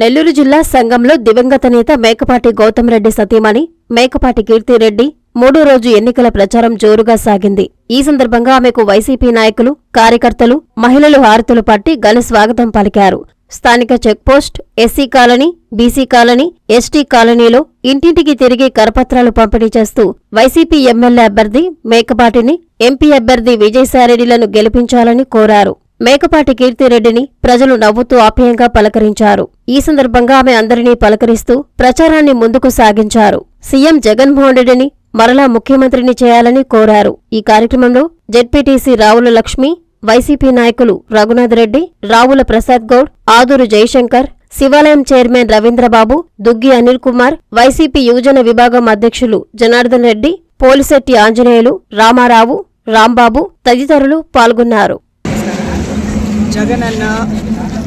నెల్లూరు జిల్లా సంఘంలో దివంగత నేత మేకపాటి గౌతమ్ రెడ్డి సతీమణి మేకపాటి కీర్తిరెడ్డి మూడో రోజు ఎన్నికల ప్రచారం జోరుగా సాగింది. ఈ సందర్భంగా ఆమెకు వైసీపీ నాయకులు కార్యకర్తలు మహిళలు హారతులు పట్టి ఘన స్వాగతం పలికారు. స్థానిక checkpost SC colony BC colony ST కాలనీలో ఇంటింటికి తిరిగి కరపత్రాలు పంపిణీ చేస్తూ వైసీపీ ఎమ్మెల్యే అభ్యర్థి మేకపాటిని ఎంపీ అభ్యర్థి విజయసాయిరెడ్డిలను గెలిపించాలని కోరారు. మేకపాటి కీర్తిరెడ్డిని ప్రజలు నవ్వుతూ ఆప్యాయంగా పలకరించారు. ఈ సందర్భంగా ఆమె అందరినీ పలకరిస్తూ ప్రచారాన్ని ముందుకు సాగించారు. సీఎం జగన్మోహన్ రెడ్డిని మరలా ముఖ్యమంత్రిని చేయాలని కోరారు. ఈ కార్యక్రమంలో జెడ్పీటీసీ రావుల లక్ష్మి వైసీపీ నాయకులు రఘునాథ్ రెడ్డి రావుల ప్రసాద్ గౌడ్ ఆదూరు జయశంకర్ శివాలయం చైర్మన్ రవీంద్రబాబు దుగ్గి అనిల్ కుమార్ వైసీపీ యువజన విభాగం అధ్యక్షులు జనార్దన్ రెడ్డి పోలిశెట్టి ఆంజనేయులు రామారావు రాంబాబు తదితరులు పాల్గొన్నారు. జగనన్న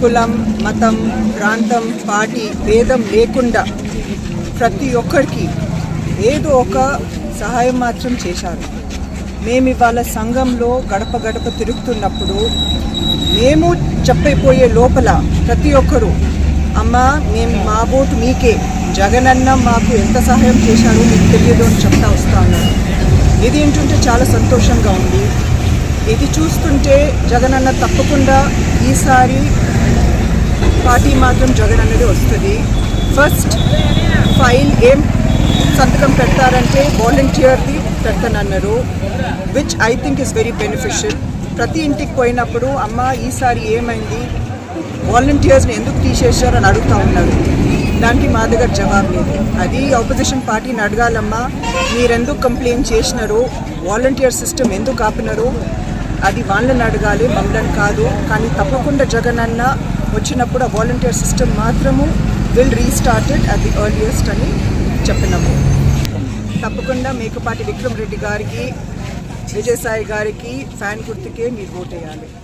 కులం మతం ప్రాంతం పార్టీ భేదం లేకుండా ప్రతి ఒక్కరికి ఏదో ఒక సహాయం మాత్రం చేశారు. మేము ఇవాళ సంఘంలో గడప గడప తిరుగుతున్నప్పుడు మేము చెప్పైపోయే లోపల ప్రతి ఒక్కరూ అమ్మ మేము మా ఓటు మీకే జగనన్న మాకు ఎంత సహాయం చేశారో మీకు తెలియదు అని చెప్తా వస్తా ఉన్నారు. ఇది ఏంటంటే చాలా సంతోషంగా ఉంది. ఇది చూస్తుంటే జగనన్న తప్పకుండా ఈసారి పార్టీ మాత్రం జగన్ అనేది వస్తుంది. ఫస్ట్ ఫైల్ ఏం సంతకం పెడతారంటే వాలంటీర్ది పెడతానన్నారు which I think is very beneficial ప్రతి ఇంటికి పోయినప్పుడు అమ్మ ఈసారి ఏమైంది? వాలంటీర్స్ని ఎందుకు తీసేశారు అని అడుగుతా ఉన్నారు. దానికి మా దగ్గర జవాబు లేదు. అది ఆపోజిషన్ పార్టీని అడగాలమ్మా. మీరెందుకు కంప్లైంట్ చేసినారు? వాలంటీర్ సిస్టమ్ ఎందుకు ఆపినారు? అది వాళ్ళని అడగాలి మమ్మల్ని కాదు. కానీ తప్పకుండా జగన్ అన్న వచ్చినప్పుడు ఆ వాలంటీర్ సిస్టమ్ మాత్రము will restarted at the earliest అని చెప్పినాము. తప్పకుండా మేకపాటి విక్రమ్ రెడ్డి గారికి విజయసాయి గారికి ఫ్యాన్ గుర్తుకే మీరు ఓటేయాలి వేయాలి.